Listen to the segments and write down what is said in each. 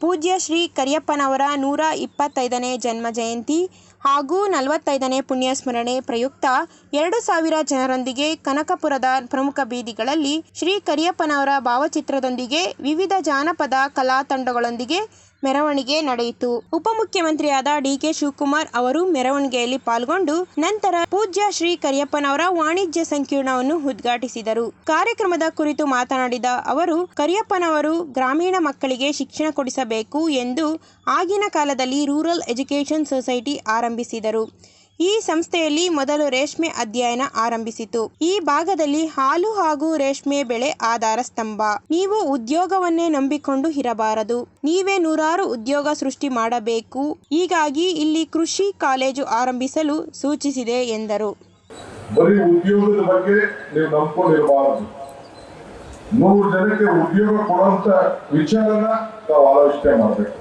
ಪೂಜ್ಯ ಶ್ರೀ ಕರಿಯಪ್ಪನವರ ನೂರ ಇಪ್ಪತ್ತೈದನೇ ಜನ್ಮ ಜಯಂತಿ ಹಾಗೂ ನಲವತ್ತೈದನೇ ಪುಣ್ಯಸ್ಮರಣೆ ಪ್ರಯುಕ್ತ ಎರಡು ಸಾವಿರ ಜನರೊಂದಿಗೆ ಕನಕಪುರದ ಪ್ರಮುಖ ಬೀದಿಗಳಲ್ಲಿ ಶ್ರೀ ಕರಿಯಪ್ಪನವರ ಭಾವಚಿತ್ರದೊಂದಿಗೆ ವಿವಿಧ ಜಾನಪದ ಕಲಾ ತಂಡಗಳೊಂದಿಗೆ ಮೆರವಣಿಗೆ ನಡೆಯಿತು. ಉಪಮುಖ್ಯಮಂತ್ರಿಯಾದ ಡಿಕೆ ಶಿವಕುಮಾರ್ ಅವರು ಮೆರವಣಿಗೆಯಲ್ಲಿ ಪಾಲ್ಗೊಂಡು ನಂತರ ಪೂಜ್ಯ ಶ್ರೀ ಕರಿಯಪ್ಪನವರ ವಾಣಿಜ್ಯ ಸಂಕೀರ್ಣವನ್ನು ಉದ್ಘಾಟಿಸಿದರು. ಕಾರ್ಯಕ್ರಮದ ಕುರಿತು ಮಾತನಾಡಿದ ಅವರು, ಕರಿಯಪ್ಪನವರು ಗ್ರಾಮೀಣ ಮಕ್ಕಳಿಗೆ ಶಿಕ್ಷಣ ಕೊಡಿಸಬೇಕು ಎಂದು ಆಗಿನ ಕಾಲದಲ್ಲಿ ರೂರಲ್ ಎಜುಕೇಷನ್ ಸೊಸೈಟಿ ಆರಂಭಿಸಿದರು. ಈ ಸಂಸ್ಥೆಯಲ್ಲಿ ಮೊದಲು ರೇಷ್ಮೆ ಅಧ್ಯಯನ ಆರಂಭಿಸಿತು. ಈ ಭಾಗದಲ್ಲಿ ಹಾಲು ಹಾಗೂ ರೇಷ್ಮೆ ಬೆಳೆ ಆಧಾರ ಸ್ತಂಭ. ನೀವು ಉದ್ಯೋಗವನ್ನೇ ನಂಬಿಕೊಂಡು ಇರಬಾರದು. ನೀವೇ ನೂರಾರು ಉದ್ಯೋಗ ಸೃಷ್ಟಿ ಮಾಡಬೇಕು. ಹೀಗಾಗಿ ಇಲ್ಲಿ ಕೃಷಿ ಕಾಲೇಜು ಆರಂಭಿಸಲು ಸೂಚಿಸಿದೆ ಎಂದರು. ಬರೀ ಉದ್ಯೋಗದ ಬಗ್ಗೆ ನೀವು ನಂಬಿಕೊಂಡಿರಬಾರದು. ನೂರು ಜನಕ್ಕೆ ಉದ್ಯೋಗ ಕೊಡುವಂತ ವಿಚಾರನ ನಾವು ಆಲೋಚನೆ ಮಾಡಬೇಕು.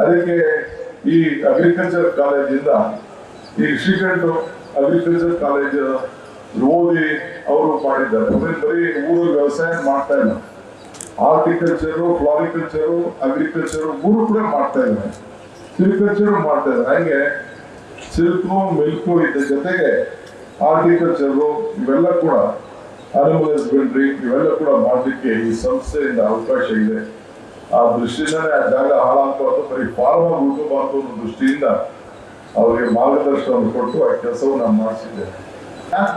ಅದಕ್ಕೆ ಈ ಅಗ್ರಿಕಲ್ಚರ್ ಕಾಲೇಜಿಂದ ಈ ಶ್ರೀಕಂಠ ಅಗ್ರಿಕಲ್ಚರ್ ಕಾಲೇಜ್ ಓದಿ ಅವರು ಮಾಡಿದ್ದಾರೆ. ಬರೀ ಮೂರು ವ್ಯವಸಾಯ ಮಾಡ್ತಾ ಇಲ್ಲ. ಹಾರ್ಟಿಕಲ್ಚರು ಫ್ಲಾರಿಕಲ್ಚರು ಅಗ್ರಿಕಲ್ಚರು ಮೂರು ಕೂಡ ಮಾಡ್ತಾ ಇದ್ದಾರೆ ಸಿಲ್ಕಲ್ಚರು ಮಾಡ್ತಾ ಇದ್ದಾರೆ ಹಾಗೆ ಸಿಲ್ಕು ಮಿಲ್ಕು ಇದ್ರ ಜೊತೆಗೆ ಹಾರ್ಟಿಕಲ್ಚರು ಇವೆಲ್ಲ ಕೂಡ ಅನಿಮಲ್ ಹಸ್ಬೆಂಡ್ರಿ ಇವೆಲ್ಲ ಕೂಡ ಮಾಡಲಿಕ್ಕೆ ಈ ಸಂಸ್ಥೆಯಿಂದ ಅವಕಾಶ ಇದೆ. ಆ ದೃಷ್ಟಿಯಿಂದಲೇ ಆ ಜಾಗ ಹಾಳಾಗಬಾರ್ದು. ಬರೀ ಫಾರ್ಮ್ ಉಳ್ಕೋಬಾರ್ದು ಅನ್ನೋ ದೃಷ್ಟಿಯಿಂದ ಅವರಿಗೆ ಮಾರ್ಗದರ್ಶನವನ್ನು ಕೊಟ್ಟು ಆ ಕೆಲಸವನ್ನು ನಾನು ಮಾಡಿಸಿದ್ದೇನೆ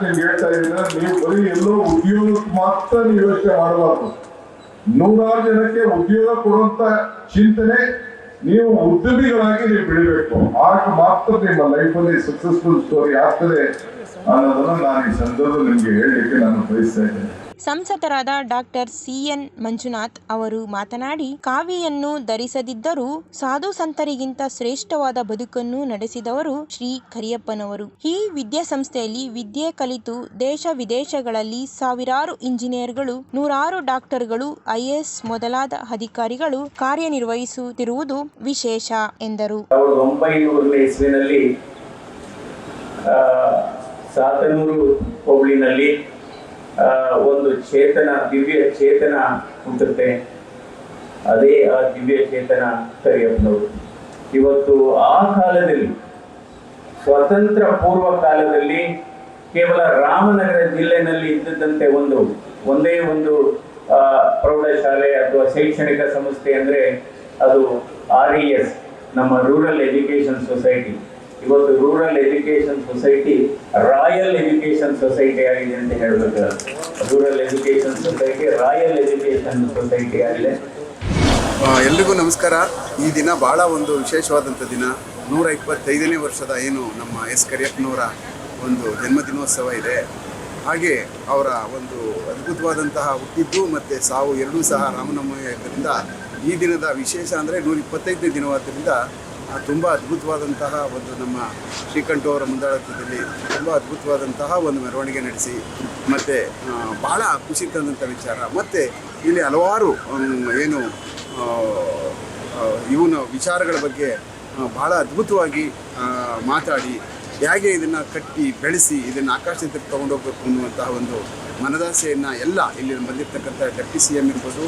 ನೀವು ಹೇಳ್ತಾ ಇದ್ದೀನಿ ನೀವು ಬರೀ ಎಲ್ಲೋ ಉದ್ಯೋಗಕ್ಕೆ ಮಾತ್ರ ನೀವು ಯೋಚನೆ ಮಾಡಬಾರ್ದು. ನೂರಾರು ಜನಕ್ಕೆ ಉದ್ಯೋಗ ಕೊಡುವಂತ ಚಿಂತನೆ ನೀವು ಉದ್ಯಮಿಗಳಾಗಿ ನೀವು ಬೆಳಿಬೇಕು. ಆಗ ಮಾತ್ರ ನಿಮ್ಮ ಲೈಫಲ್ಲಿ ಸಕ್ಸಸ್ಫುಲ್ ಸ್ಟೋರಿ ಆಗ್ತದೆ ಅನ್ನೋದನ್ನ ನಾನು ಈ ಸಂದರ್ಭದಲ್ಲಿ ನಿಮ್ಗೆ ಹೇಳಲಿಕ್ಕೆ ನಾನು ಬಯಸ್ತಾ ಇದ್ದೇನೆ. ಸಂಸದರಾದ ಡಾಕ್ಟರ್ ಸಿಎನ್ ಮಂಜುನಾಥ್ ಅವರು ಮಾತನಾಡಿ, ಕಾವಿಯನ್ನು ಧರಿಸದಿದ್ದರೂ ಸಾಧು ಸಂತರಿಗಿಂತ ಶ್ರೇಷ್ಠವಾದ ಬದುಕನ್ನು ನಡೆಸಿದವರು ಶ್ರೀ ಕರಿಯಪ್ಪನವರು. ಈ ವಿದ್ಯಾಸಂಸ್ಥೆಯಲ್ಲಿ ವಿದ್ಯೆ ಕಲಿತು ದೇಶ ವಿದೇಶಗಳಲ್ಲಿ ಸಾವಿರಾರು ಇಂಜಿನಿಯರ್ಗಳು, ನೂರಾರು ಡಾಕ್ಟರ್ಗಳು ಐಎಎಸ್ ಮೊದಲಾದ ಅಧಿಕಾರಿಗಳು ಕಾರ್ಯನಿರ್ವಹಿಸುತ್ತಿರುವುದು ವಿಶೇಷ ಎಂದರು. ಸಾತನೂರು ಹೋಬಳಿನಲ್ಲಿ ಒಂದು ಚೇತನ, ದಿವ್ಯ ಚೇತನ ಹುಟ್ಟುತ್ತೆ ಅದೇ ಆ ದಿವ್ಯ ಚೇತನ ಕರೆಯಬಹುದು ಇವತ್ತು ಆ ಕಾಲದಲ್ಲಿ, ಸ್ವತಂತ್ರ ಪೂರ್ವ ಕಾಲದಲ್ಲಿ ಕೇವಲ ರಾಮನಗರ ಜಿಲ್ಲೆನಲ್ಲಿ ಇದ್ದಂತೆ ಒಂದು, ಒಂದೇ ಒಂದು ಪ್ರೌಢಶಾಲೆ ಅಥವಾ ಶೈಕ್ಷಣಿಕ ಸಂಸ್ಥೆ ಅಂದ್ರೆ ಅದು ಆರ್ ಇ ಎಸ್ ನಮ್ಮ ರೂರಲ್ ಎಜುಕೇಶನ್ ಸೊಸೈಟಿ ಇವತ್ತು rural education society, royal education society ಆಗಿದೆ ಅಂತ ಹೇಳಬೇಕು. Rural education society, royal education society ಆಗಿದೆ. ಎಲ್ರಿಗೂ ನಮಸ್ಕಾರ. ಈ ದಿನ ಭಾಳ ಒಂದು ವಿಶೇಷವಾದಂಥ ದಿನ. ನೂರ ಇಪ್ಪತ್ತೈದನೇ ವರ್ಷದ ಏನು ನಮ್ಮ ಎಸ್ ಕರಿಯಪ್ಪನವರ ಒಂದು ಜನ್ಮದಿನೋತ್ಸವ ಇದೆ. ಹಾಗೆ ಅವರ ಒಂದು ಅದ್ಭುತವಾದಂತಹ ಹುಟ್ಟಿದ್ದು ಮತ್ತು ಸಾವು ಎರಡೂ ಸಹ ರಾಮನವಮಿ ಆದ್ದರಿಂದ ಈ ದಿನದ ವಿಶೇಷ ಅಂದರೆ ನೂರ ಇಪ್ಪತ್ತೈದನೇ ದಿನವಾದ್ದರಿಂದ ತುಂಬ ಅದ್ಭುತವಾದಂತಹ ಒಂದು ನಮ್ಮ ಶ್ರೀಕಂಠ ಅವರ ಮುಂದಾಳತ್ವದಲ್ಲಿ ತುಂಬ ಅದ್ಭುತವಾದಂತಹ ಒಂದು ಮೆರವಣಿಗೆ ನಡೆಸಿ, ಮತ್ತು ಭಾಳ ಖುಷಿ ತಂದಂಥ ವಿಚಾರ. ಮತ್ತು ಇಲ್ಲಿ ಹಲವಾರು ಏನು ಇವನ ವಿಚಾರಗಳ ಬಗ್ಗೆ ಭಾಳ ಅದ್ಭುತವಾಗಿ ಮಾತಾಡಿ, ಹೇಗೆ ಇದನ್ನು ಕಟ್ಟಿ, ಬೆಳೆಸಿ, ಇದನ್ನು ಆಕಾಶದಿಂದ ತೊಗೊಂಡೋಗ್ಬೇಕು ಅನ್ನುವಂತಹ ಒಂದು ಮನದಾಸೆಯನ್ನು ಎಲ್ಲ ಇಲ್ಲಿ ಬಂದಿರತಕ್ಕಂಥ ಡೆಪ್ಟಿ ಸಿ ಎಂ ಇರ್ಬೋದು,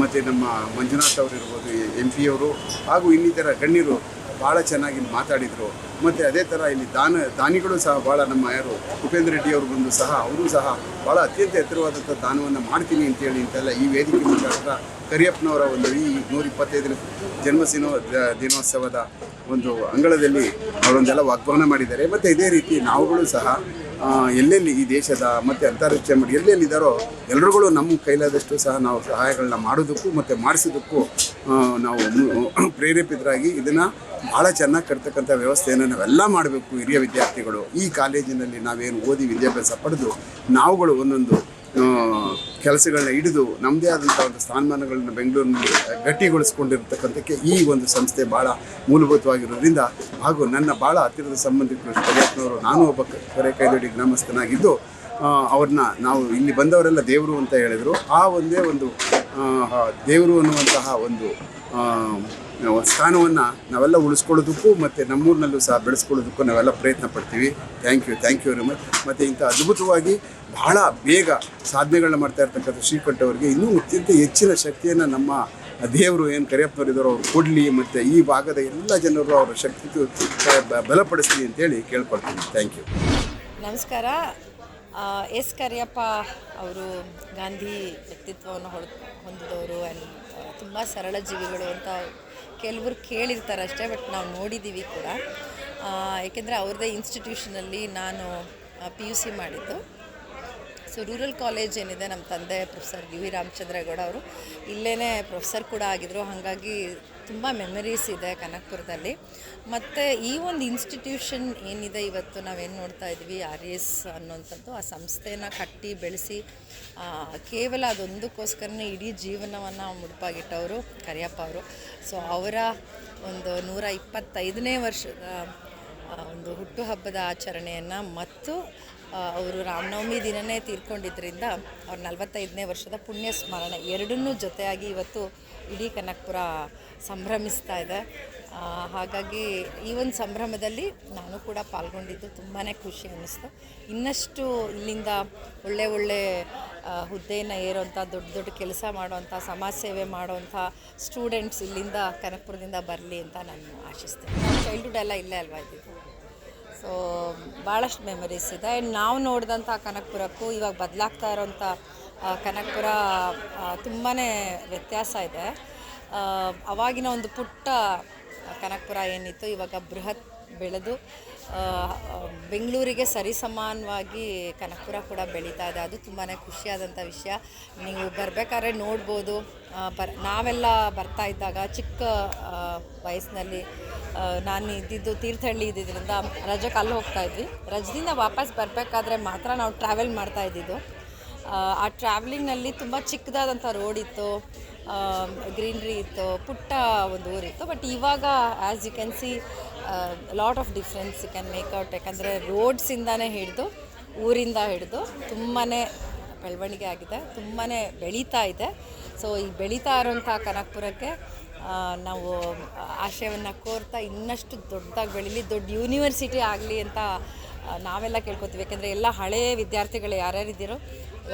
ಮತ್ತು ನಮ್ಮ ಮಂಜುನಾಥ್ ಅವರು ಇರ್ಬೋದು, ಎಂ ಪಿ ಅವರು, ಹಾಗೂ ಇನ್ನಿತರ ಗಣ್ಯರು ಭಾಳ ಚೆನ್ನಾಗಿ ಮಾತಾಡಿದರು. ಮತ್ತು ಅದೇ ಥರ ಇಲ್ಲಿ ದಾನ, ದಾನಿಗಳು ಸಹ ಭಾಳ ನಮ್ಮ ಯಾರು ಉಪೇಂದ್ರ ರೆಡ್ಡಿ ಅವರು ಬಂದು ಸಹ ಅವರು ಸಹ ಭಾಳ ಅತ್ಯಂತ ಎತ್ತರವಾದಂಥ ದಾನವನ್ನು ಮಾಡ್ತೀನಿ ಅಂತೇಳಿ ಅಂತೆಲ್ಲ ಈ ವೇದಿಕೆ ಮುಖಾಂತರ ಕರಿಯಪ್ಪನವರ ಒಂದು ಈ ನೂರ ಇಪ್ಪತ್ತೈದನೇ ಜನ್ಮದಿನೋ ದಿನೋತ್ಸವದ ಒಂದು ಅಂಗಳದಲ್ಲಿ ಅವರೊಂದೆಲ್ಲ ವಾಗ್ದಾನ ಮಾಡಿದ್ದಾರೆ. ಮತ್ತು ಇದೇ ರೀತಿ ನಾವುಗಳು ಸಹ ಎಲ್ಲೆಲ್ಲಿ ಈ ದೇಶದ ಮತ್ತು ಅಂತಾರಾಷ್ಟ್ರೀಯ ಮಟ್ಟ ಎಲ್ಲೆಲ್ಲಿದ್ದಾರೋ ಎಲ್ಲರುಗಳು ನಮ್ಮ ಕೈಲಾದಷ್ಟು ಸಹ ನಾವು ಸಹಾಯಗಳನ್ನ ಮಾಡೋದಕ್ಕೂ ಮತ್ತು ಮಾಡಿಸೋದಕ್ಕೂ ನಾವು ಪ್ರೇರೇಪಿತರಾಗಿ ಇದನ್ನು ಭಾಳ ಚೆನ್ನಾಗಿ ಕಟ್ತಕ್ಕಂಥ ವ್ಯವಸ್ಥೆಯನ್ನು ನಾವೆಲ್ಲ ಮಾಡಬೇಕು, ಹಿರಿಯ ವಿದ್ಯಾರ್ಥಿಗಳು. ಈ ಕಾಲೇಜಿನಲ್ಲಿ ನಾವೇನು ಓದಿ ವಿದ್ಯಾಭ್ಯಾಸ ಪಡೆದು ನಾವುಗಳು ಒಂದೊಂದು ಕೆಲಸಗಳನ್ನ ಹಿಡಿದು ನಮ್ಮದೇ ಆದಂಥ ಒಂದು ಸ್ಥಾನಮಾನಗಳನ್ನ ಬೆಂಗಳೂರಿನಲ್ಲಿ ಗಟ್ಟಿಗೊಳಿಸ್ಕೊಂಡಿರ್ತಕ್ಕಂಥಕ್ಕೆ ಈ ಒಂದು ಸಂಸ್ಥೆ ಭಾಳ ಮೂಲಭೂತವಾಗಿರೋದ್ರಿಂದ ಹಾಗೂ ನನ್ನ ಭಾಳ ಹತ್ತಿರದ ಸಂಬಂಧಿಕರು ಕರಿಯಪ್ಪನವರು ನಾನು ಒಬ್ಬ ಕ- ಕೈದಡಿ ಗ್ರಾಮಸ್ಥನಾಗಿದ್ದು ಅವ್ರನ್ನ ನಾವು ಇಲ್ಲಿ ಬಂದವರೆಲ್ಲ ದೇವರು ಅಂತ ಹೇಳಿದರು. ಆ ಒಂದೇ ಒಂದು ದೇವರು ಅನ್ನುವಂತಹ ಒಂದು ಸ್ಥಾನವನ್ನು ನಾವೆಲ್ಲ ಉಳಿಸ್ಕೊಳ್ಳೋದಕ್ಕೂ ಮತ್ತು ನಮ್ಮೂರಿನಲ್ಲೂ ಸಹ ಬೆಳೆಸ್ಕೊಳ್ಳೋದಕ್ಕೂ ನಾವೆಲ್ಲ ಪ್ರಯತ್ನ ಪಡ್ತೀವಿ. Thank you thank you very much ಮತ್ತು ಇಂಥ ಅದ್ಭುತವಾಗಿ ಬಹಳ ಬೇಗ ಸಾಧನೆಗಳನ್ನ ಮಾಡ್ತಾ ಇರ್ತಕ್ಕಂಥ ಶ್ರೀಕಂಠ ಅವರಿಗೆ ಇನ್ನೂ ಅತ್ಯಂತ ಹೆಚ್ಚಿನ ಶಕ್ತಿಯನ್ನು ನಮ್ಮ ದೇವರು ಏನು ಕರಿಯಪ್ಪನವರು ಇದ್ದಾರೋ, ಅವ್ರು ಕೊಡಲಿ ಮತ್ತು ಈ ಭಾಗದ ಎಲ್ಲ ಜನರು ಅವರ ಶಕ್ತಿ ಬಲಪಡಿಸಲಿ ಅಂತೇಳಿ ಕೇಳ್ಕೊಳ್ತೀನಿ. ಥ್ಯಾಂಕ್ ಯು ನಮಸ್ಕಾರ. ಎಸ್ ಕರಿಯಪ್ಪ ಅವರು ಗಾಂಧಿ ವ್ಯಕ್ತಿತ್ವವನ್ನು ಹೊಡ್ ಹೊಂದಿದವರು ಆ್ಯಂಡ್ ತುಂಬ ಸರಳ ಜೀವಿಗಳು ಅಂತ ಕೆಲವರು ಕೇಳಿರ್ತಾರೆ ಅಷ್ಟೇ ಬಟ್ ನಾವು ನೋಡಿದ್ದೀವಿ ಕೂಡ. ಏಕೆಂದರೆ ಅವ್ರದ್ದೇ ಇನ್ಸ್ಟಿಟ್ಯೂಷನಲ್ಲಿ ನಾನು ಪಿ ಯು ಸಿ ಮಾಡಿದ್ದು. ಸೊ ರೂರಲ್ ಕಾಲೇಜ್ ಏನಿದೆ ನಮ್ಮ ತಂದೆ ಪ್ರೊಫೆಸರ್ ವಿ ರಾಮಚಂದ್ರೇಗೌಡ ಅವರು ಇಲ್ಲೇ ಪ್ರೊಫೆಸರ್ ಕೂಡ ಆಗಿದ್ದರು ಹಾಗಾಗಿ ತುಂಬ ಮೆಮರೀಸ್ ಇದೆ ಕನಕಪುರದಲ್ಲಿ. ಮತ್ತು ಈ ಒಂದು ಇನ್ಸ್ಟಿಟ್ಯೂಷನ್ ಏನಿದೆ ಇವತ್ತು ನಾವೇನು ನೋಡ್ತಾ ಇದ್ವಿ ಆರ್ ಎಸ್ ಅನ್ನೋಂಥದ್ದು ಆ ಸಂಸ್ಥೆನ ಕಟ್ಟಿ ಬೆಳೆಸಿ ಕೇವಲ ಅದೊಂದಕ್ಕೋಸ್ಕರನೇ ಇಡೀ ಜೀವನವನ್ನು ಮುಡುಪಾಗಿಟ್ಟವರು ಕರಿಯಪ್ಪ ಅವರು. ಸೊ ಅವರ ಒಂದು ನೂರ ಇಪ್ಪತ್ತೈದನೇ ವರ್ಷದ ಒಂದು ಹುಟ್ಟುಹಬ್ಬದ ಆಚರಣೆಯನ್ನು ಮತ್ತು ಅವರು ರಾಮನವಮಿ ದಿನನೇ ತೀರ್ಕೊಂಡಿದ್ದರಿಂದ ಅವ್ರ ನಲವತ್ತೈದನೇ ವರ್ಷದ ಪುಣ್ಯ ಸ್ಮರಣೆ ಎರಡನ್ನೂ ಜೊತೆಯಾಗಿ ಇವತ್ತು ಇಡೀ ಕನಕಪುರ ಸಂಭ್ರಮಿಸ್ತಾ ಇದೆ. ಹಾಗಾಗಿ ಈ ಒಂದು ಸಂಭ್ರಮದಲ್ಲಿ ನಾನು ಕೂಡ ಪಾಲ್ಗೊಂಡಿದ್ದು ತುಂಬಾ ಖುಷಿ ಅನ್ನಿಸ್ತು. ಇನ್ನಷ್ಟು ಇಲ್ಲಿಂದ ಒಳ್ಳೆ ಒಳ್ಳೆ ಹುದ್ದೆಯನ್ನು ಏರೋಂಥ ದೊಡ್ಡ ದೊಡ್ಡ ಕೆಲಸ ಮಾಡೋವಂಥ, ಸಮಾಜ ಸೇವೆ ಮಾಡೋವಂಥ ಸ್ಟೂಡೆಂಟ್ಸ್ ಇಲ್ಲಿಂದ ಕನಕಪುರದಿಂದ ಬರಲಿ ಅಂತ ನಾನು ಆಶಿಸ್ತೇನೆ. ಚೈಲ್ಡ್ಹುಡ್ ಎಲ್ಲ ಇಲ್ಲೇ ಅಲ್ವಾ ಇದ್ದಿದ್ದು? ಸೊ ಭಾಳಷ್ಟು ಮೆಮರೀಸ್ ಇದೆ. ಆ್ಯಂಡ್ ನಾವು ನೋಡಿದಂಥ ಕನಕಪುರಕ್ಕೂ ಇವಾಗ ಬದಲಾಗ್ತಾ ಇರೋಂಥ ಕನಕಪುರ ತುಂಬಾ ವ್ಯತ್ಯಾಸ ಇದೆ. ಅವಾಗಿನ ಒಂದು ಪುಟ್ಟ ಕನಕಪುರ ಏನಿತ್ತು, ಇವಾಗ ಬೃಹತ್ ಬೆಳೆದು ಬೆಂಗಳೂರಿಗೆ ಸರಿಸಮಾನವಾಗಿ ಕನಕಪುರ ಕೂಡ ಬೆಳೀತಾ ಇದೆ. ಅದು ತುಂಬಾ ಖುಷಿಯಾದಂಥ ವಿಷಯ. ನೀವು ಬರಬೇಕಾದ್ರೆ ನೋಡ್ಬೋದು. ಬರ್, ನಾವೆಲ್ಲ ಬರ್ತಾ ಇದ್ದಾಗ ಚಿಕ್ಕ ವಯಸ್ಸಿನಲ್ಲಿ ನಾನು ಇದ್ದಿದ್ದು ತೀರ್ಥಹಳ್ಳಿ ಇದ್ದಿದ್ದರಿಂದ ರಜಕ್ಕೆ ಅಲ್ಲಿ ಹೋಗ್ತಾ ಇದ್ವಿ. ರಜದಿಂದ ವಾಪಸ್ ಬರಬೇಕಾದ್ರೆ ಮಾತ್ರ ನಾವು ಟ್ರಾವೆಲ್ ಮಾಡ್ತಾ ಇದ್ದಿದ್ದು. ಆ, ಟ್ರಾವೆಲಿಂಗ್ನಲ್ಲಿ ತುಂಬ ಚಿಕ್ಕದಾದಂಥ ರೋಡ್ ಇತ್ತು ಗ್ರೀನ್ರಿ ಇತ್ತು ಪುಟ್ಟ ಒಂದು ಊರಿತ್ತು. ಬಟ್ ಇವಾಗ as you can see lot of difference you can make out ಯಾಕಂದರೆ ರೋಡ್ಸಿಂದನೇ ಹಿಡಿದು ಊರಿಂದ ಹಿಡಿದು ತುಂಬಾ ಬೆಳವಣಿಗೆ ಆಗಿದೆ ತುಂಬಾ ಬೆಳೀತಾ ಇದೆ. ಸೊ ಈ ಬೆಳೀತಾ ಇರೋಂಥ ಕನಕಪುರಕ್ಕೆ ನಾವು ಆಶಯವನ್ನು ಕೋರ್ತಾ ಇನ್ನಷ್ಟು ದೊಡ್ಡದಾಗಿ ಬೆಳೀಲಿ ದೊಡ್ಡ ಯೂನಿವರ್ಸಿಟಿ ಆಗಲಿ ಅಂತ ನಾವೆಲ್ಲ ಕೇಳ್ಕೊತೀವಿ. ಯಾಕೆಂದರೆ ಎಲ್ಲ ಹಳೆಯ ವಿದ್ಯಾರ್ಥಿಗಳು ಯಾರ್ಯಾರು ಇದ್ದೀರೋ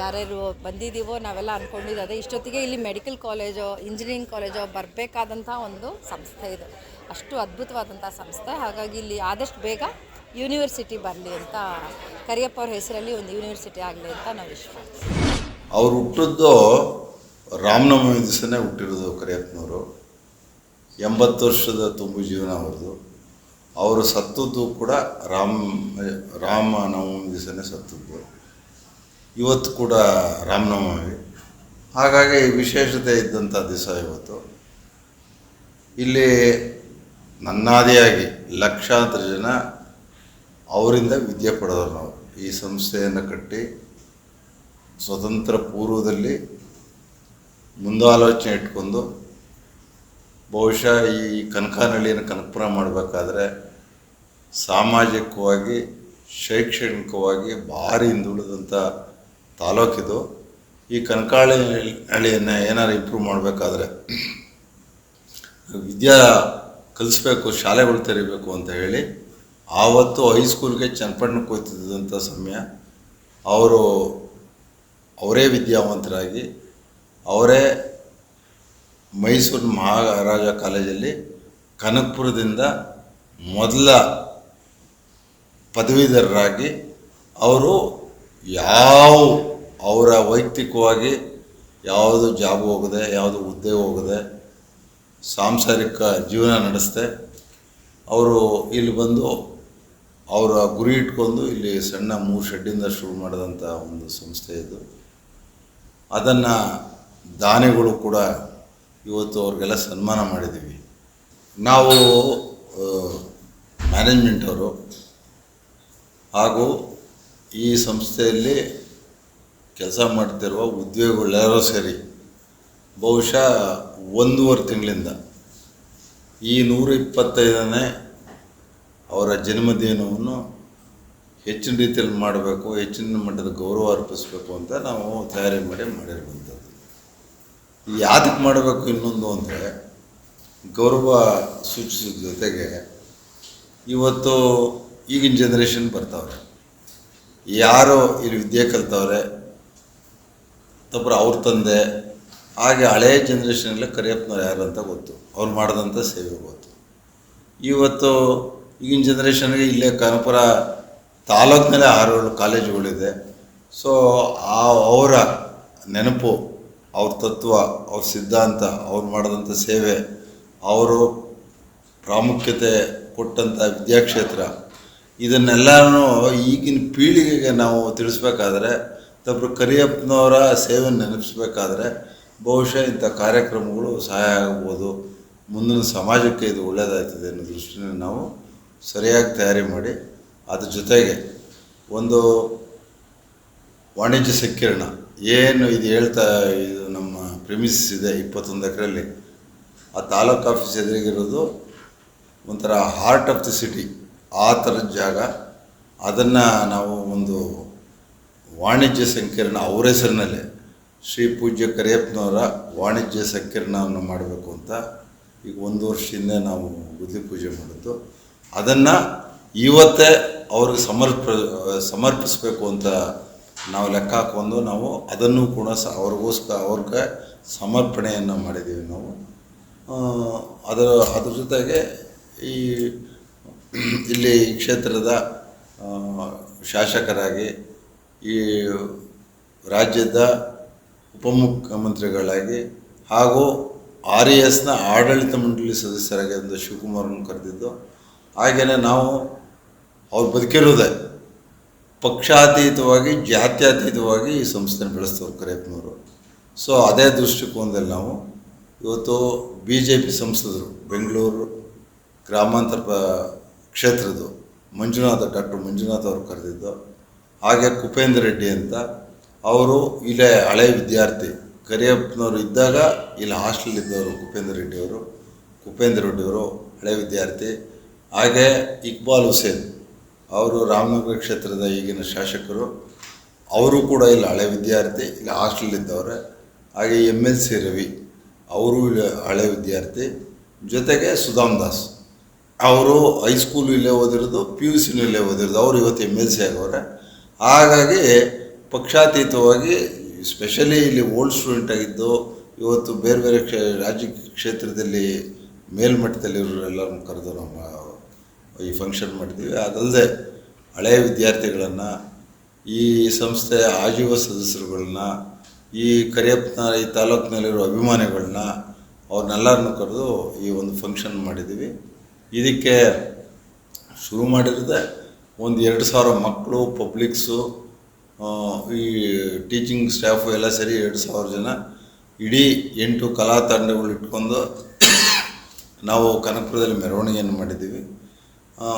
ಯಾರ್ಯಾರು ಬಂದಿದ್ದೀವೋ ನಾವೆಲ್ಲ ಅಂದ್ಕೊಂಡಿದ್ದು ಅದೇ. ಇಷ್ಟೊತ್ತಿಗೆ ಇಲ್ಲಿ ಮೆಡಿಕಲ್ ಕಾಲೇಜೋ, ಇಂಜಿನಿಯರಿಂಗ್ ಕಾಲೇಜೋ ಬರಬೇಕಾದಂಥ ಒಂದು ಸಂಸ್ಥೆ ಇದೆ. ಅಷ್ಟು ಅದ್ಭುತವಾದಂಥ ಸಂಸ್ಥೆ. ಹಾಗಾಗಿ ಇಲ್ಲಿ ಆದಷ್ಟು ಬೇಗ ಯೂನಿವರ್ಸಿಟಿ ಬರಲಿ ಅಂತ ಕರಿಯಪ್ಪ ಅವ್ರ ಹೆಸರಲ್ಲಿ ಒಂದು ಯೂನಿವರ್ಸಿಟಿ ಆಗಲಿ ಅಂತ ನಾವು ವಿಶ್ವಾಸ ಅವ್ರು ಹುಟ್ಟಿದ್ದು ರಾಮನವಮಿ ದಿವಸನೇ ಹುಟ್ಟಿರೋದು ಕರಿಯಪ್ಪನವರು. ಎಂಬತ್ತು ವರ್ಷದ ತುಂಬು ಜೀವನ ಅವ್ರದ್ದು. ಅವರು ಸತ್ತದ್ದು ಕೂಡ ರಾಮ, ರಾಮನವಮಿ ದಿವಸನೇ ಸತ್ತದ್ದು. ಇವತ್ತು ಕೂಡ ರಾಮನವಮಿ. ಹಾಗಾಗಿ ವಿಶೇಷತೆ ಇದ್ದಂಥ ದಿವಸ ಇವತ್ತು. ಇಲ್ಲಿ ನನ್ನಾದಿಯಾಗಿ ಲಕ್ಷಾಂತರ ಜನ ಅವರಿಂದ ವಿದ್ಯೆ ಪಡೆದವರು ನಾವು. ಈ ಸಂಸ್ಥೆಯನ್ನು ಕಟ್ಟಿ ಸ್ವತಂತ್ರ ಪೂರ್ವದಲ್ಲಿ ಮುಂದಾಲೋಚನೆ ಇಟ್ಕೊಂಡು ಬಹುಶಃ ಈ ಕನಕಾನಳ್ಳಿಯನ್ನು ಕನಕಪುರ ಮಾಡಬೇಕಾದ್ರೆ ಸಾಮಾಜಿಕವಾಗಿ, ಶೈಕ್ಷಣಿಕವಾಗಿ ಭಾರಿ ಹಿಂದುಳಿದಂಥ ತಾಲೂಕಿದು ಈ ಕನಕಾಳಿ ಹಳ್ಳಿಯನ್ನು ಏನಾರು ಇಂಪ್ರೂವ್ ಮಾಡಬೇಕಾದ್ರೆ ವಿದ್ಯಾ ಕಲಿಸ್ಬೇಕು, ಶಾಲೆಗಳು ತೆರಿಬೇಕು ಅಂತ ಹೇಳಿ ಆವತ್ತು ಹೈಸ್ಕೂಲ್ಗೆ ಚನ್ನಪಟ್ಟಣಕ್ಕೆ ಹೋಗ್ತಿದ್ದಂಥ ಸಮಯ. ಅವರು ಅವರೇ ವಿದ್ಯಾವಂತರಾಗಿ ಅವರೇ ಮೈಸೂರು ಮಹಾರಾಜ ಕಾಲೇಜಲ್ಲಿ ಕನಕಪುರದಿಂದ ಮೊದಲ ಪದವೀಧರರಾಗಿ ಅವರು ಯಾವ ಅವರ ವೈಯಕ್ತಿಕವಾಗಿ ಯಾವುದು ಜಾಬ್ ಹೋಗದೆ, ಯಾವುದು ಹುದ್ದೆ ಹೋಗದೆ, ಸಾಂಸಾರಿಕ ಜೀವನ ನಡೆಸ್ದೆ, ಅವರು ಇಲ್ಲಿ ಬಂದು ಅವರ ಗುರಿ ಇಟ್ಕೊಂಡು ಇಲ್ಲಿ ಸಣ್ಣ ಮೂರು ಶೆಡ್ಡಿಂದ ಶುರು ಮಾಡಿದಂಥ ಒಂದು ಸಂಸ್ಥೆ ಇದು. ಅದನ್ನು ದಾನಿಗಳು ಕೂಡ ಇವತ್ತು ಅವ್ರಿಗೆಲ್ಲ ಸನ್ಮಾನ ಮಾಡಿದ್ದೀವಿ. ನಾವು ಮ್ಯಾನೇಜ್ಮೆಂಟ್ ಅವರು ಹಾಗೂ ಈ ಸಂಸ್ಥೆಯಲ್ಲಿ ಕೆಲಸ ಮಾಡ್ತಿರುವ ಉದ್ಯೋಗಿಗಳೆಲ್ಲರೂ ಸರಿ. ಬಹುಶಃ ಒಂದೂವರೆ ತಿಂಗಳಿಂದ. ಈ ನೂರ ಇಪ್ಪತ್ತೈದನೇ ಅವರ ಜನ್ಮದಿನವನ್ನು ಹೆಚ್ಚಿನ ರೀತಿಯಲ್ಲಿ ಮಾಡಬೇಕು, ಹೆಚ್ಚಿನ ಮಟ್ಟದ ಗೌರವ ಅರ್ಪಿಸಬೇಕು ಅಂತ ನಾವು ತಯಾರಿ ಮಾಡಿ ಮಾಡಿರುವಂಥದ್ದು. ಯಾತಕ್ಕೆ ಮಾಡಬೇಕು ಇನ್ನೊಂದು ಅಂದರೆ ಗೌರವ ಸೂಚಿಸೋದ್ರ ಜೊತೆಗೆ ಇವತ್ತು ಈಗಿನ ಜನ್ರೇಷನ್ ಬರ್ತಾವ್ರೆ. ಯಾರು ಇಲ್ಲಿ ವಿದ್ಯೆ ಕಲ್ತವ್ರೆ ತಪ್ಪರ ಅವ್ರ ತಂದೆ, ಹಾಗೆ ಹಳೆಯ ಜನ್ರೇಷನಲ್ಲಿ ಕರಿಯಪ್ಪನವ್ರು ಯಾರು ಅಂತ ಗೊತ್ತು. ಅವ್ರು ಮಾಡಿದಂಥ ಸೇವೆ ಗೊತ್ತು. ಇವತ್ತು ಈಗಿನ ಜನ್ರೇಷನ್ಗೆ ಇಲ್ಲೇ ಕನಪುರ ತಾಲೂಕಿನಲ್ಲೇ ಆರು ಕಾಲೇಜುಗಳಿದೆ. ಸೊ ಆ ಅವರ ನೆನಪು, ಅವ್ರ ತತ್ವ, ಅವ್ರ ಸಿದ್ಧಾಂತ, ಅವ್ರು ಮಾಡಿದಂಥ ಸೇವೆ, ಅವರು ಪ್ರಾಮುಖ್ಯತೆ ಕೊಟ್ಟಂಥ ವಿದ್ಯಾಕ್ಷೇತ್ರ, ಇದನ್ನೆಲ್ಲನೂ ಈಗಿನ ಪೀಳಿಗೆಗೆ ನಾವು ತಿಳಿಸ್ಬೇಕಾದ್ರೆ ತಬ್ಬರು ಕರಿಯಪ್ಪನವರ ಸೇವೆ ನೆನಪಿಸ್ಬೇಕಾದ್ರೆ ಬಹುಶಃ ಇಂಥ ಕಾರ್ಯಕ್ರಮಗಳು ಸಹಾಯ ಆಗ್ಬೋದು. ಮುಂದಿನ ಸಮಾಜಕ್ಕೆ ಇದು ಒಳ್ಳೆಯದಾಗ್ತದೆ ಅನ್ನೋ ದೃಷ್ಟಿನ ನಾವು ಸರಿಯಾಗಿ ತಯಾರಿ ಮಾಡಿ, ಅದ್ರ ಜೊತೆಗೆ ಒಂದು ವಾಣಿಜ್ಯ ಸಂಕೀರ್ಣ. ಏನು ಇದು ಹೇಳ್ತಾ, ಇದು ನಮ್ಮ ಪ್ರಿಮಿಸಿಸ್ ಇದೆ ಇಪ್ಪತ್ತೊಂದು ಎಕರೆಯಲ್ಲಿ. ಆ ತಾಲೂಕು ಆಫೀಸ್ ಎದುರಿಗಿರೋದು ಒಂಥರ ಹಾರ್ಟ್ ಆಫ್ ದಿ ಸಿಟಿ ಆ ಥರದ ಜಾಗ. ಅದನ್ನು ನಾವು ಒಂದು ವಾಣಿಜ್ಯ ಸಂಕೀರ್ಣ ಅವ್ರ ಹೆಸರಿನಲ್ಲೇ ಶ್ರೀ ಪೂಜ್ಯ ಕರಿಯಪ್ಪನವರ ವಾಣಿಜ್ಯ ಸಂಕೀರ್ಣವನ್ನು ಮಾಡಬೇಕು ಅಂತ ಈಗ ಒಂದು ವರ್ಷದಿಂದ ನಾವು ಬುದ್ಧಿ ಪೂಜೆ ಮಾಡಿದ್ದು. ಅದನ್ನು ಇವತ್ತೇ ಅವ್ರಿಗೆ ಸಮರ್ಪ, ಸಮರ್ಪಿಸಬೇಕು ಅಂತ ನಾವು ಲೆಕ್ಕ ಹಾಕೊಂಡು ನಾವು ಅದನ್ನು ಕೂಡ ಸ, ಅವ್ರಿಗೋಸ್ಕರ ಅವ್ರಿಗೆ ಸಮರ್ಪಣೆಯನ್ನು ಮಾಡಿದ್ದೀವಿ ನಾವು. ಅದರ, ಅದ್ರ ಜೊತೆಗೆ ಈ ಇಲ್ಲಿ ಕ್ಷೇತ್ರದ ಶಾಸಕರಾಗಿ ಈ ರಾಜ್ಯದ ಉಪಮುಖ್ಯಮಂತ್ರಿಗಳಾಗಿ ಹಾಗೂ ಆರ್ ಎ ಎಸ್ನ ಆಡಳಿತ ಮಂಡಳಿ ಸದಸ್ಯರಾಗಿ ಒಂದು ಶಿವಕುಮಾರನ್ನು ಕರೆದಿದ್ದು ಹಾಗೆಯೇ ನಾವು ಅವ್ರು ಬದುಕಿರೋದೇ ಪಕ್ಷಾತೀತವಾಗಿ, ಜಾತ್ಯತೀತವಾಗಿ ಈ ಸಂಸ್ಥೆನ ಬೆಳೆಸ್ತವ್ರು ಕರಿಯಪ್ಪನವರು. ಸೊ, ಅದೇ ದೃಷ್ಟಿಕೋನದಲ್ಲಿ ನಾವು ಇವತ್ತು ಬಿ ಜೆ ಪಿ ಸಂಸದರು, ಬೆಂಗಳೂರು ಗ್ರಾಮಾಂತರ ಕ್ಷೇತ್ರದ್ದು, ಮಂಜುನಾಥ, ಡಾಕ್ಟರ್ ಮಂಜುನಾಥ್ ಅವರು ಕರೆದಿದ್ದು ಹಾಗೆ ಕುಪೇಂದ್ರ ರೆಡ್ಡಿ ಅಂತ, ಅವರು ಇಲ್ಲೇ ಹಳೆ ವಿದ್ಯಾರ್ಥಿ, ಕರಿಯಪ್ಪನವರು ಇದ್ದಾಗ ಇಲ್ಲಿ ಹಾಸ್ಟೆಲ್ ಇದ್ದವರು ಕುಪೇಂದ್ರ ರೆಡ್ಡಿಯವರು ಕುಪೇಂದ್ರ ರೆಡ್ಡಿಯವರು ಹಳೆ ವಿದ್ಯಾರ್ಥಿ. ಹಾಗೆ ಇಕ್ಬಾಲ್ ಹುಸೇನ್, ಅವರು ರಾಮನಗರ ಕ್ಷೇತ್ರದ ಈಗಿನ ಶಾಸಕರು, ಅವರು ಕೂಡ ಇಲ್ಲಿ ಹಳೆ ವಿದ್ಯಾರ್ಥಿ, ಇಲ್ಲಿ ಹಾಸ್ಟೆಲ್ ಇದ್ದವ್ರೆ. ಹಾಗೆ ಎಂ ಎಲ್ ಸಿ ರವಿ, ಅವರು ಇಲ್ಲಿ ಹಳೆ ವಿದ್ಯಾರ್ಥಿ. ಜೊತೆಗೆ ಸುಧಾಮ್ ದಾಸ್, ಅವರು ಹೈಸ್ಕೂಲು ಇಲ್ಲೇ ಓದಿರೋದು ಪಿ ಯು ಸಿನೂ ಇಲ್ಲೇ ಓದಿರೋದು, ಅವರು ಇವತ್ತು ಎಂ ಎಲ್ ಸಿ ಆಗವ್ರೆ ಹಾಗಾಗಿ ಪಕ್ಷಾತೀತವಾಗಿ ಸ್ಪೆಷಲಿ ಇಲ್ಲಿ ಓಲ್ಡ್ ಸ್ಟೂಡೆಂಟ್ ಆಗಿದ್ದು, ಇವತ್ತು ಬೇರೆ ಬೇರೆ ಕ್ಷೇ, ರಾಜ್ಯ ಕ್ಷೇತ್ರದಲ್ಲಿ ಮೇಲ್ಮಟ್ಟದಲ್ಲಿ ಇವರೆಲ್ಲರನ್ನು ಕರೆದು ನಮ್ಮ, ಈ ಫಂಕ್ಷನ್ ಮಾಡ್ತೀವಿ. ಅದಲ್ಲದೆ ಹಳೆಯ ವಿದ್ಯಾರ್ಥಿಗಳನ್ನು, ಈ ಸಂಸ್ಥೆಯ ಆಜೀವ ಸದಸ್ಯರುಗಳನ್ನ, ಈ ಕರಿಯಪ್ಪನ, ಈ ತಾಲೂಕಿನಲ್ಲಿರೋ ಅಭಿಮಾನಿಗಳನ್ನ ಅವ್ರನ್ನೆಲ್ಲರನ್ನು ಕರೆದು ಈ ಒಂದು ಫಂಕ್ಷನ್ ಮಾಡಿದ್ದೀವಿ. ಇದಕ್ಕೆ ಶುರು ಮಾಡಿರೋದೆ ಒಂದು ಎರಡು ಸಾವಿರ ಮಕ್ಕಳು ಪಬ್ಲಿಕ್ಸು ಈ ಟೀಚಿಂಗ್ ಸ್ಟಾಫು ಎಲ್ಲ ಸರಿ ಎರಡು ಸಾವಿರ ಜನ ಇಡೀ ಎಂಟು ಕಲಾ ತಂಡಗಳು ಇಟ್ಕೊಂಡು ನಾವು ಕನಕಪುರದಲ್ಲಿ ಮೆರವಣಿಗೆಯನ್ನು ಮಾಡಿದ್ದೀವಿ.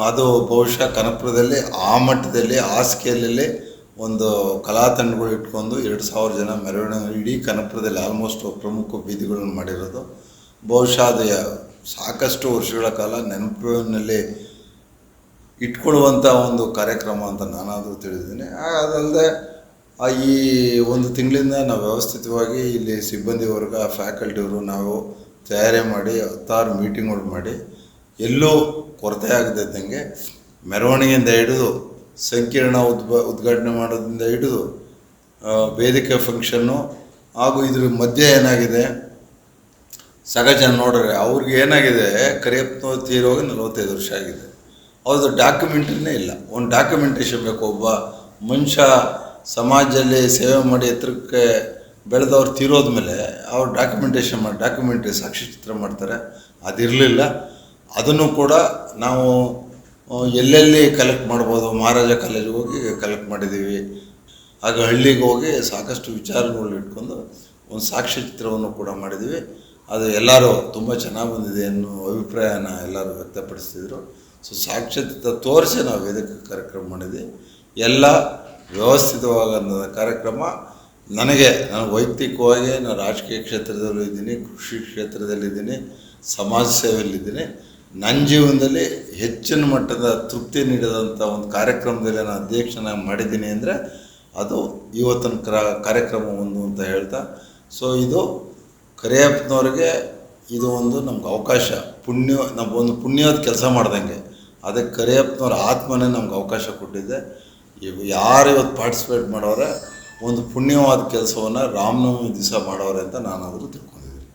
ಅದು ಬಹುಶಃ ಕನಕಪುರದಲ್ಲಿ ಆ ಮಟ್ಟದಲ್ಲಿ, ಆ ಸ್ಕೇಲಲ್ಲಿ ಒಂದು ಕಲಾ ತಂಡಗಳು ಇಟ್ಕೊಂಡು ಎರಡು ಸಾವಿರ ಜನ ಮೆರವಣಿಗೆ ಇಡೀ ಕನಕಪುರದಲ್ಲಿ ಆಲ್ಮೋಸ್ಟ್ ಪ್ರಮುಖ ಬೀದಿಗಳನ್ನು ಮಾಡಿರೋದು. ಬಹುಶಃ ಅದು ಸಾಕಷ್ಟು ವರ್ಷಗಳ ಕಾಲ ನೆನಪಿನಲ್ಲಿ ಇಟ್ಕೊಳ್ಳುವಂಥ ಒಂದು ಕಾರ್ಯಕ್ರಮ ಅಂತ ನಾನಾದರೂ ತಿಳಿದಿದ್ದೀನಿ. ಅದಲ್ಲದೆ ಈ ಒಂದು ತಿಂಗಳಿಂದ ನಾವು ವ್ಯವಸ್ಥಿತವಾಗಿ ಇಲ್ಲಿ ಸಿಬ್ಬಂದಿ ವರ್ಗ ಫ್ಯಾಕಲ್ಟಿಯವರು ನಾವು ತಯಾರಿ ಮಾಡಿ, ಹತ್ತಾರು ಮೀಟಿಂಗ್ಗಳು ಮಾಡಿ, ಎಲ್ಲೂ ಕೊರತೆ ಆಗದಿದ್ದಂಗೆ ಮೆರವಣಿಗೆಯಿಂದ ಹಿಡಿದು, ಸಂಕೀರ್ಣ ಉದ್ಬ ಉದ್ಘಾಟನೆ ಮಾಡೋದ್ರಿಂದ ಹಿಡಿದು ವೇದಿಕೆ ಫಂಕ್ಷನ್ನು ಹಾಗೂ ಇದ್ರ ಮಧ್ಯೆ ಏನಾಗಿದೆ ಸಹಜ ನೋಡ್ರಿ ಅವ್ರಿಗೆ ಏನಾಗಿದೆ ಕರಿಯಪ್ಪನ ತೀರೋಗಿ ನಲವತ್ತೈದು ವರ್ಷ ಆಗಿದೆ. ಅವ್ರದ್ದು ಡಾಕ್ಯುಮೆಂಟ್ರಿನೇ ಇಲ್ಲ. ಒಂದು ಡಾಕ್ಯುಮೆಂಟೇಷನ್ ಬೇಕು ಒಬ್ಬ ಮನುಷ್ಯ ಸಮಾಜದಲ್ಲಿ ಸೇವೆ ಮಾಡಿ ಎತ್ತರಕ್ಕೆ ಬೆಳೆದವ್ರು ತೀರೋದ ಮೇಲೆ ಅವ್ರು ಡಾಕ್ಯುಮೆಂಟೇಷನ್ ಮಾಡಿ ಡಾಕ್ಯುಮೆಂಟ್ರಿ ಸಾಕ್ಷ್ಯಚಿತ್ರ ಮಾಡ್ತಾರೆ. ಅದಿರಲಿಲ್ಲ. ಅದನ್ನು ಕೂಡ ನಾವು ಎಲ್ಲೆಲ್ಲಿ ಕಲೆಕ್ಟ್ ಮಾಡ್ಬೋದು? ಮಹಾರಾಜ ಕಾಲೇಜಿಗೆ ಹೋಗಿ ಕಲೆಕ್ಟ್ ಮಾಡಿದ್ದೀವಿ. ಆಗ ಹಳ್ಳಿಗೆ ಹೋಗಿ ಸಾಕಷ್ಟು ವಿಚಾರಗಳು ಇಟ್ಕೊಂಡು ಒಂದು ಸಾಕ್ಷ್ಯಚಿತ್ರವನ್ನು ಕೂಡ ಮಾಡಿದ್ದೀವಿ. ಅದು ಎಲ್ಲರೂ ತುಂಬ ಚೆನ್ನಾಗಿ ಬಂದಿದೆ ಅನ್ನೋ ಅಭಿಪ್ರಾಯನ ಎಲ್ಲರೂ ವ್ಯಕ್ತಪಡಿಸ್ತಿದ್ರು. ಸೊ ಸಾಕ್ಷ್ಯಚಿತ್ರ ತೋರಿಸಿ ನಾವು ವೇದಿಕೆ ಕಾರ್ಯಕ್ರಮ ಮಾಡಿದ್ವಿ. ಎಲ್ಲ ವ್ಯವಸ್ಥಿತವಾದಂಥ ಕಾರ್ಯಕ್ರಮ. ನನಗೆ, ನಾನು ವೈಯಕ್ತಿಕವಾಗಿ ನಾನು ರಾಜಕೀಯ ಕ್ಷೇತ್ರದಲ್ಲೂ ಇದ್ದೀನಿ, ಕೃಷಿ ಕ್ಷೇತ್ರದಲ್ಲಿದ್ದೀನಿ ಸಮಾಜ ಸೇವೆಯಲ್ಲಿದ್ದೀನಿ ನನ್ನ ಜೀವನದಲ್ಲಿ ಹೆಚ್ಚಿನ ಮಟ್ಟದ ತೃಪ್ತಿ ನೀಡಿದಂಥ ಒಂದು ಕಾರ್ಯಕ್ರಮದಲ್ಲಿ ನಾನು ಅಧ್ಯಕ್ಷನಾಗಿ ಮಾಡಿದ್ದೀನಿ ಅಂದರೆ ಅದು ಇವತ್ತಿನ ಕ್ರ, ಕಾರ್ಯಕ್ರಮ ಒಂದು ಅಂತ ಹೇಳ್ತಾ. ಸೊ ಇದು ಕರಿಯಪ್ಪನವ್ರಿಗೆ ಇದು ಒಂದು ನಮ್ಗೆ ಅವಕಾಶ, ಪುಣ್ಯ ನಮ್ಮ ಒಂದು ಪುಣ್ಯದ ಕೆಲಸ ಮಾಡ್ದಂಗೆ. ಅದಕ್ಕೆ ಕರಿಯಪ್ಪನವ್ರ ಆತ್ಮನೇ ನಮ್ಗೆ ಅವಕಾಶ ಕೊಟ್ಟಿದೆ. ಇವ್ ಯಾರು ಇವತ್ತು ಪಾರ್ಟಿಸಿಪೇಟ್ ಮಾಡೋರೆ, ಒಂದು ಪುಣ್ಯವಾದ ಕೆಲಸವನ್ನು ರಾಮನವಮಿ ದಿವಸ ಮಾಡೋರೆ ಅಂತ ನಾನಾದರೂ ತಿಳ್ಕೊಂಡಿದ್ದೀನಿ